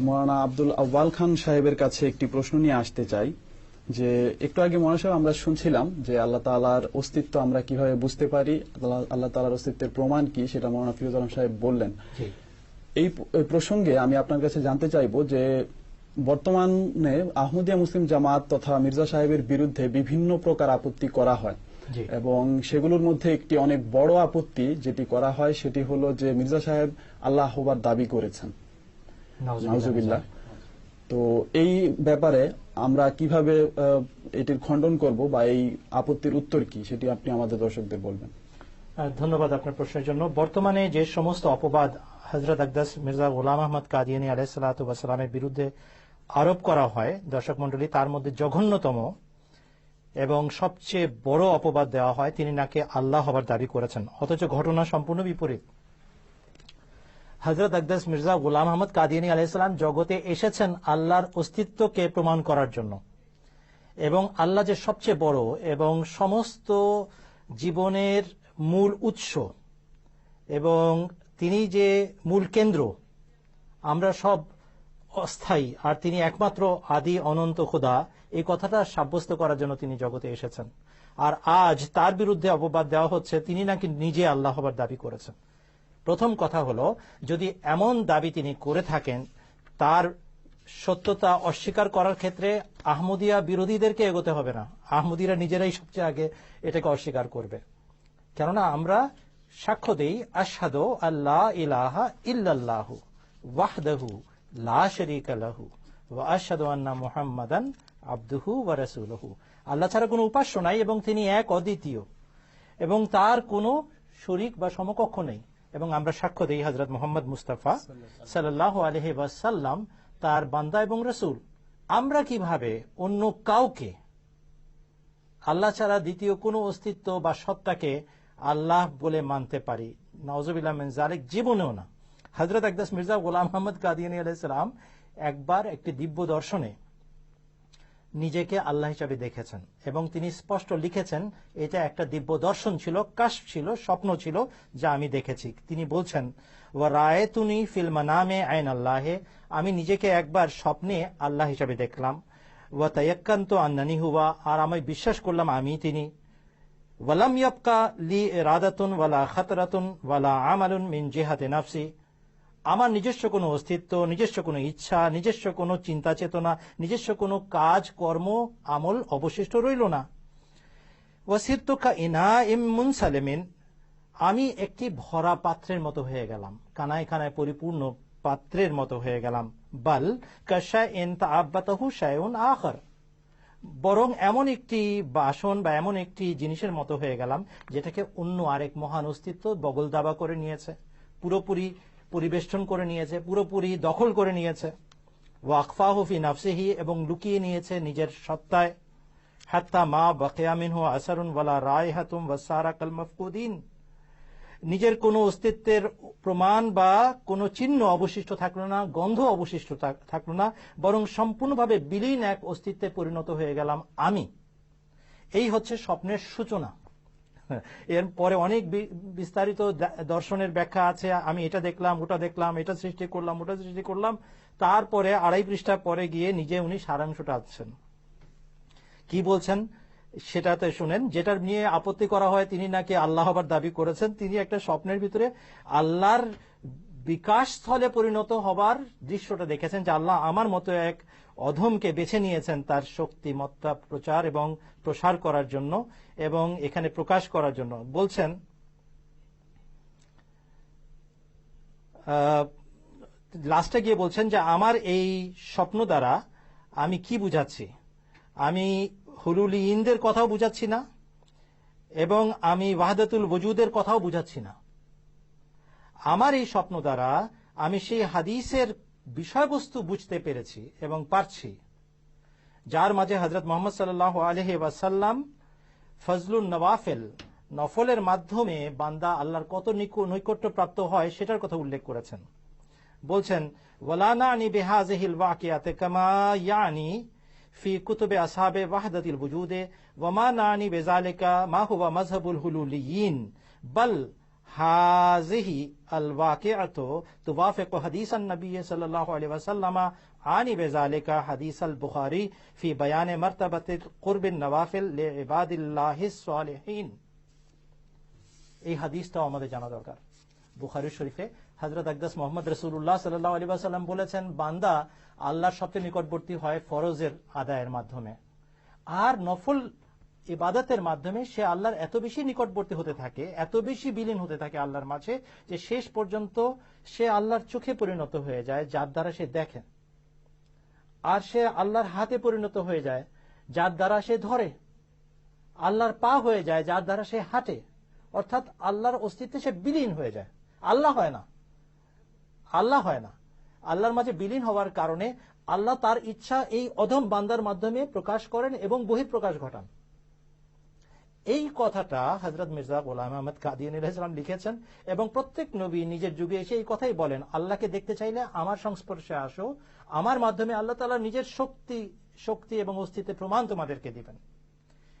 মৌলানা আব্দুল আব্বাল খান সাহেবের কাছে একটি প্রশ্ন নিয়ে আসতে চাই যে একটু আগে মনে সাহেব আমরা শুনছিলাম যে আল্লাহ তালার অস্তিত্ব আমরা কীভাবে বুঝতে পারি আল্লাহ- আল্লাহ তালার অস্তিত্বের প্রমাণ কি সেটা মৌলানা ফিরোজ আলম সাহেব বললেন। এই প্রসঙ্গে আমি আপনার কাছে জানতে চাইব যে বর্তমানে আহমদিয়া মুসলিম জামাত তথা মির্জা সাহেবের বিরুদ্ধে বিভিন্ন প্রকার আপত্তি করা হয়। এবং সেগুলোর মধ্যে একটি অনেক বড় আপত্তি যেটি করা হয় সেটি হলো যে মির্জা সাহেব আল্লাহ হবার দাবি করেছেন। নাউজুবিল্লাহ। তো এই ব্যাপারে আমরা কীভাবে এটির খণ্ডন করব বা এই আপত্তির উত্তর কি সেটি আপনি আমাদের দর্শকদের বলবেন। ধন্যবাদ আপনার প্রশ্নের জন্য। বর্তমানে যে সমস্ত অপবাদ হজরত আকদাস মির্জা গোলাম আহমদ কাদিয়ানি আলাইসালামের বিরুদ্ধে আরোপ করা হয় দর্শক মন্ডলী তার মধ্যে জঘন্যতম এবং সবচেয়ে বড় অপবাদ দেওয়া হয় তিনি নাকি আল্লাহ হবার দাবি করেছেন। অথচ ঘটনা সম্পূর্ণ বিপরীত। হজরত আকদাস মির্জা গুলাম আহমদ কাদিয়ানি আলাইসালাম জগতে এসেছেন আল্লাহর অস্তিত্বকে প্রমাণ করার জন্য। এবং আল্লাহ যে সবচেয়ে বড় এবং সমস্ত জীবনের মূল উৎস এবং তিনি যে মূল কেন্দ্র, আমরা সব অস্থায়ী আর তিনি একমাত্র আদি অনন্ত খোদা, এই কথাটা সাব্যস্ত করার জন্য তিনি জগতে এসেছেন। আর আজ তার বিরুদ্ধে অপবাদ দেওয়া হচ্ছে, তিনি নাকি নিজে আল্লাহ হবার দাবি করেছেন। প্রথম কথা হলো, যদি এমন দাবি তিনি করে থাকেন, তার সত্যতা অস্বীকার করার ক্ষেত্রে আহমদিয়া বিরোধীদেরকে এগোতে হবে না। আহমদিরা নিজেরাই সবচেয়ে আগে এটাকে অস্বীকার করবে। কেননা আমরা সাক্ষ্য দেই আসাদো আল্লাহ ইলাহা ইল্লাল্লাহু ওয়াহদাহু লা শরীকা লাহু ওয়া আশহাদু আন্না মুহাম্মাদান আবদুহু ওয়া রাসূলুহু। আল্লাহ ছাড়া কোনো উপাস্য নাই এবং তিনি এক অদ্বিতীয়। এবং তার কোনো শরিক বা সমকক্ষ নেই। এবং আমরা সাক্ষ্য দেই হজরত মোহাম্মদ মুস্তাফা সাল্লাহ আলহি ওয়াসাল্লাম, তার বান্দা এবং রসুল। আমরা কীভাবে অন্য কাউকে, আল্লাহ ছাড়া দ্বিতীয় কোনো অস্তিত্ব বা সত্তাকে আল্লাহ বলে মানতে পারি? নওয়াজবিল্লাহ মিন জীবনেও না। হজরত আকদাস মির্জা গোলাম মোহাম্মদ কাদিয়ানি আলাইসালাম একবার একটি দিব্য দর্শনে নিজেকে আল্লাহ হিসাবে দেখেছেন এবং তিনি স্পষ্ট লিখেছেন, এটা একটা দিব্য দর্শন ছিল কাশ ছিল, স্বপ্ন ছিল যা আমি দেখেছি। তিনি বলছেন ও রায় তুনি ফিল্ম নামে আইন আল্লাহে আমি নিজেকে একবার স্বপ্নে আল্লাহ হিসাবে দেখলাম। ওয়া তায়াক্কান্ত আন্নানি হুয়া আর আমি বিশ্বাস করলাম আমি তিনি। ওয়ালাম ইয়াবকা লি রাদাতুন ওয়ালা খাতরাতুন ওয়ালা আমালুন মিন জিহাতে নাফসি আমার নিজস্ব কোনো অস্তিত্ব, নিজস্ব কোনো ইচ্ছা, নিজস্ব কোনো চিন্তা চেতনা নিজস্ব কোনো কাজ, কর্ম, আমল অবশিষ্ট রইল না। ওয়াসিরতুকা ইনা ইম মুনসালেমিন, আমি একটি ভরা পাত্রের মতো হয়ে গেলাম, কানায় কানায় পরিপূর্ণ পাত্রের মতো হয়ে গেলাম। বাল কাশা এন তাব্বাতাহু শায়উন আখর, বরং এমন একটি বাসন বা এমন একটি জিনিসের মতো হয়ে গেলাম, যেটাকে অন্য আরেক মহান অস্তিত্ব বগল দাবা করে নিয়েছে। পুরোপুরি পরিবেষ্টন করে নিয়েছে, পুরোপুরি দখল করে নিয়েছে। ওয়াকফাহুফি নাফসিহি এবং লুকিয়ে নিয়েছে নিজের সত্তায়। হাত্তা মা বাকিয়ামিন হো আসারুন ওয়ালা রায় হাতুম ওয়াসারা কাল মফকুদিন। নিজের কোনো অস্তিত্বের প্রমাণ বা কোনো চিহ্ন অবশিষ্ট থাকল না, গন্ধ অবশিষ্ট থাক- থাকল না, বরং সম্পূর্ণভাবে বিলীন এক অস্তিত্বে পরিণত হয়ে গেলাম আমি। এই হচ্ছে স্বপ্নের সূচনা। এর পরে অনেক বিস্তারিত দর্শনের ব্যাখ্যা আছে, আমি এটা দেখলাম, ওটা দেখলাম, এটা সৃষ্টি করলাম, ওটা সৃষ্টি করলাম। তারপরে আড়াই পৃষ্ঠা পরে গিয়ে নিজে উনি সারাংশটা আছেন কি বলছেন? সেটাতে শুনেন যেটার নিয়ে আপত্তি করা হয় তিনি নাকি আল্লাহ হবার দাবি করেছেন, তিনি একটা স্বপ্নের ভিতরে আল্লাহর বিকাশ স্থলে পরিণত হবার দৃশ্যটা দেখেছেন যে আল্লাহ আমার মতো এক অধমকে বেছে নিয়েছেন তার শক্তিমত্তা প্রচার এবং প্রসার করার জন্য এবং এখানে প্রকাশ করার জন্য। বলছেন লাস্টে গিয়ে বলছেন যে, আমার এই স্বপ্ন দ্বারা আমি কি বুঝাচ্ছি? আমি হুলুলি ইনদের কথাও বুঝাচ্ছি না এবং আমি ওয়াহাদাতুল বজুদের কথাও বুঝাচ্ছি না। আমার এই স্বপ্ন দ্বারা আমি সেই হাদিসের বিষয়বস্তু বুঝতে পেরেছি এবং পারছি। যার মাঝে হজরত মোহাম্মদ সাল্লাহ আলহি ওয়াসাল্লাম ফজলুন নওয়াফেল নফলের মাধ্যমে বান্দা আল্লাহর কত নিকু- নৈকট্য প্রাপ্ত হয় সেটার কথা উল্লেখ করেছেন। বলছেন ওয়ালানা আনি বেহাজহিল ওয়াকিয়াতে ফি কুতুবে বুজুদে নানি বেজালিকা বল হাজিহি আল ওয়াকিআত তুওয়াফিকু হাদিসান নবী সাল্লাল্লাহু আলাইহি ওয়াসাল্লাম আনি বিযালিকা হাদিস আল বুখারী ফি বায়ান মারতাবাতিল কুরবিন নওয়াফিল লিইবাদিল্লাহিস সালিহিন এই হাদিসটাও আমাদের জানা দরকার বুখারি শরীফে হজরত আকদাস মোহাম্মদ রসুল্লাহ সাল্লাহ আলী সাল্লাম বলেছেন বান্দা আল্লাহর সবচেয়ে নিকটবর্তী হয় ফরজের আদায়ের মাধ্যমে আর নফল ইবাদতের মাধ্যমে সে আল্লাহর এত বেশি নিকটবর্তী হতে থাকে, এত বেশি বিলীন হতে থাকে আল্লাহর মাঝে, যে শেষ পর্যন্ত সে আল্লাহর চোখে পরিণত হয়ে যায়, যার দ্বারা সে দেখে। আর সে আল্লাহর হাতে পরিণত হয়ে যায়, যার দ্বারা সে ধরে। আল্লাহর পা হয়ে যায়, যার দ্বারা সে হাঁটে। অর্থাৎ আল্লাহর অস্তিত্বে সে বিলীন হয়ে যায়। আল্লাহ হয় না। আল্লাহ হয় না। আল্লাহর মাঝে বিলীন হওয়ার কারণে আল্লাহ তার ইচ্ছা এই অধম বান্দার মাধ্যমে প্রকাশ করেন এবং বহিঃপ্রকাশ ঘটান। এই কথাটা হজরত মির্জা গোলাম আহমদ কাদিয়ান লিখেছেন এবং প্রত্যেক নবী নিজের যুগে এসে এই কথাই বলেন, আল্লাহকে দেখতে চাইলে আমার সংস্পর্শে আসো, আমার মাধ্যমে আল্লাহ তালা নিজের শক্তি শক্তি এবং অস্তিত্বের প্রমাণ তোমাদেরকে দিবেন।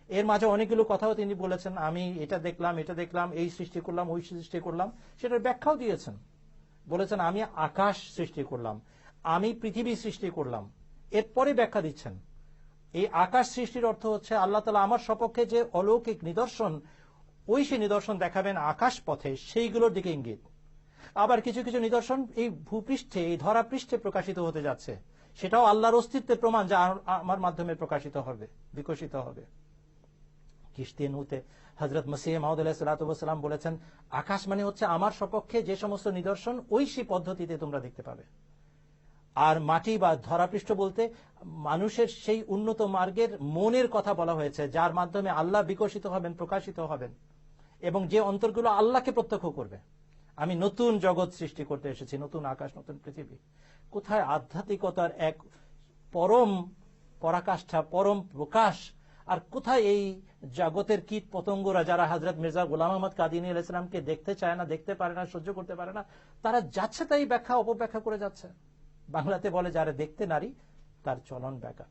এর মাঝে অনেকগুলো কথাও তিনি বলেছেন, আমি এটা দেখলাম এটা দেখলাম, এই সৃষ্টি করলাম, ওই সৃষ্টি করলাম। সেটার ব্যাখ্যাও দিয়েছেন। বলেছেন, আমি আকাশ সৃষ্টি করলাম, আমি পৃথিবী সৃষ্টি করলাম। এরপরে ব্যাখ্যা দিচ্ছেন এই আকাশ সৃষ্টির অর্থ হচ্ছে আল্লাহ তালা আমার সপক্ষে যে অলৌকিক নিদর্শন, ওই সে নিদর্শন দেখাবেন আকাশ পথে, সেইগুলোর দিকে ইঙ্গিত। আবার কিছু কিছু নিদর্শন এই ভূপৃষ্ঠে, এই ধরা পৃষ্ঠে প্রকাশিত হতে যাচ্ছে। সেটাও আল্লাহর অস্তিত্বের প্রমাণ যা আমার মাধ্যমে প্রকাশিত হবে, বিকশিত হবে। কিস্তি নুতে হজরত মসিহ মাহমুদ সালাম বলেছেন, আকাশ মানে হচ্ছে আমার সপক্ষে যে সমস্ত নিদর্শন ঐশী পদ্ধতিতে তোমরা দেখতে পাবে। আর মাটি বা ধরাপৃষ্ঠ বলতে মানুষের সেই উন্নত মার্গের মনের কথা বলা হয়েছে, যার মাধ্যমে আল্লাহ বিকশিত হবেন, প্রকাশিত হবেন, এবং যে অন্তরগুলো আল্লাহকে প্রত্যক্ষ করবে। আমি নতুন জগৎ সৃষ্টি করতে এসেছি, নতুন আকাশ, নতুন পৃথিবী। কোথায় আধ্যাত্মিকতার এক পরম পরাকাষ্ঠা, পরম প্রকাশ, আর কোথায় এই জগতের কীট পতঙ্গরা যারা হজরত মির্জা গোলাম আহমদ কাদিনী আলাইসালামকে দেখতে চায় না, দেখতে পারে না, সহ্য করতে পারে না, তারা যাচ্ছে তাই ব্যাখ্যা, অপব্যাখ্যা করে যাচ্ছে। বাংলাতে বলে যারা দেখতে নারী, তার চলন ব্যাকা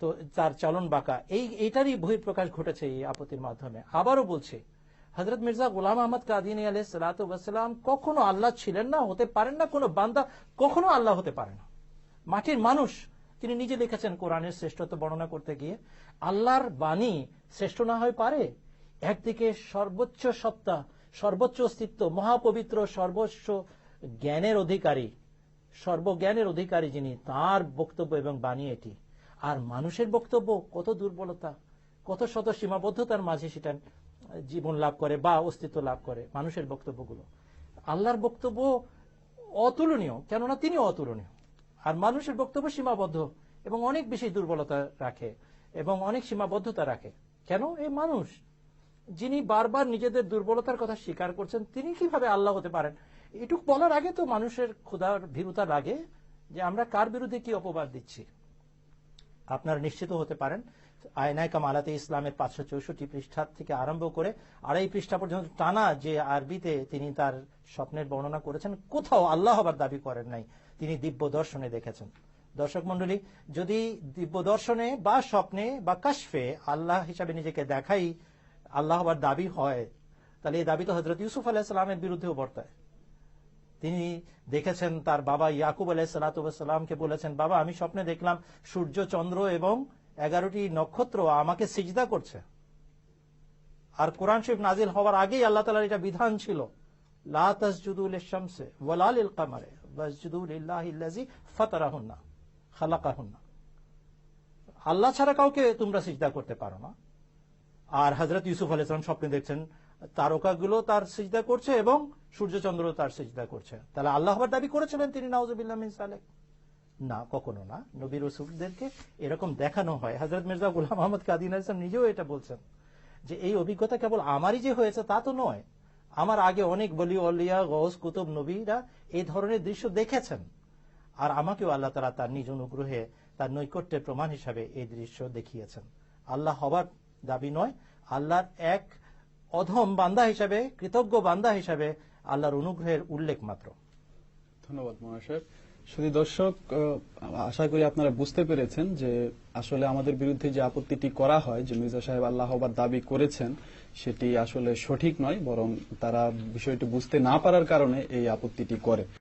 তো তার চলন বাঁকা। এই, এইটারই বহিঃপ্রকাশ ঘটেছে এই আপত্তির মাধ্যমে। আবারও বলছে হজরত মির্জা গোলাম আহমদ কাদিনী সালাতাম কখনো আল্লাহ ছিলেন না, হতে পারেন না, কোনো বান্দা কখনো আল্লাহ হতে পারে না। মাটির মানুষ, তিনি নিজে লিখেছেন কোরআনের শ্রেষ্ঠত্ব বর্ণনা করতে গিয়ে, আল্লাহর বাণী শ্রেষ্ঠ না হয়ে পারে? একদিকে সর্বোচ্চ সত্তা, সর্বোচ্চ অস্তিত্ব, মহাপবিত্র, সর্বোচ্চ জ্ঞানের অধিকারী সর্বজ্ঞানের অধিকারী যিনি, তার বক্তব্য এবং বাণী এটি। আর মানুষের বক্তব্য কত দুর্বলতা, কত শত সীমাবদ্ধতার মাঝে সেটা জীবন লাভ করে বা অস্তিত্ব লাভ করে মানুষের বক্তব্যগুলো। আল্লাহর বক্তব্য অতুলনীয়, কেননা তিনি অতুলনীয়। আর মানুষের বক্তব্য সীমাবদ্ধ এবং অনেক বেশি দুর্বলতা রাখে এবং অনেক সীমাবদ্ধতা রাখে। কেন? এই মানুষ যিনি বারবার নিজেদের দুর্বলতার কথা স্বীকার করছেন, তিনি কীভাবে আল্লাহ হতে পারেন? এটুক বলার আগে তো মানুষের ক্ষুধার ভীরুতা লাগে যে আমরা কার বিরুদ্ধে কি অপবাদ দিচ্ছি। আপনারা নিশ্চিত হতে পারেন, আয়নায় কামালাতে ইসলামের পাঁচশো চৌষট্টি পৃষ্ঠা থেকে আরম্ভ করে আড়াই পৃষ্ঠা পর্যন্ত টানা যে আরবিতে তিনি তার স্বপ্নের বর্ণনা করেছেন, কোথাও আল্লাহ হবার দাবি করেন নাই। তিনি দিব্য দর্শনে দেখেছেন। দর্শক মন্ডলী যদি দিব্য দর্শনে বা স্বপ্নে বা কাশফে আল্লাহ হিসাবে নিজেকে দেখাই আল্লাহ হবার দাবি হয়, তাহলে এই দাবি তো হজরত ইউসুফ আলাহিসাল্লামের বিরুদ্ধেও বর্তায়। তিনি দেখেছেন তার বাবা ইয়াকুব আলাহ সালাতামকে বলেছেন, বাবা, আমি স্বপ্নে দেখলাম সূর্য, চন্দ্র এবং এগারোটি নক্ষত্র আমাকে সিজদা করছে। আর কোরআন শরীফ নাজিল হওয়ার আগেই আল্লাহ তালার এটা বিধান ছিল আল্লাহ ছাড়া কাউকে তোমরা সিজদা করতে পারো না। আর হজরত ইউসুফ আলাইসালাম স্বপ্নে দেখছেন তারকাগুলো তার সিজদা করছে এবং সূর্যচন্দ্র তার সিজদা করছে। তাহলে আল্লাহ আল্লাহবার দাবি করেছিলেন তিনি নওয়াজবিল্লাহ সালেক। না, কখনো না। নবী রসুলদেরকে এরকম দেখানো হয়। হজরত মির্জা গুলাম আহমদ কাদিন ইসলাম নিজেও এটা বলছেন, যে এই অভিজ্ঞতা কেবল আমারই যে হয়েছে তা তো নয়। আমার আগে অনেক বলি, অলিয়া গৌস কুতুব নবীরা এই ধরনের দৃশ্য দেখেছেন। আর আমাকেও আল্লাহ তারা তার নিজ অনুগ্রহে, তার নৈকট্যের প্রমাণ হিসাবে এই দৃশ্য দেখিয়েছেন। আল্লাহ হবার দাবি নয়, আল্লাহর এক অধম বান্দা হিসাবে, কৃতজ্ঞ বান্দা হিসাবে আল্লাহর অনুগ্রহের উল্লেখ মাত্র। ধন্যবাদ মহাশয়। শুধু দর্শক আশা করি আপনারা বুঝতে পেরেছেন যে আসলে আমাদের বিরুদ্ধে যে আপত্তিটি করা হয়, যে মির্জা সাহেব আল্লাহ হবার দাবি করেছেন, সেটি আসলে সঠিক নয়, বরং তারা বিষয়টি বুঝতে না পারার কারণে এই আপত্তিটি করে।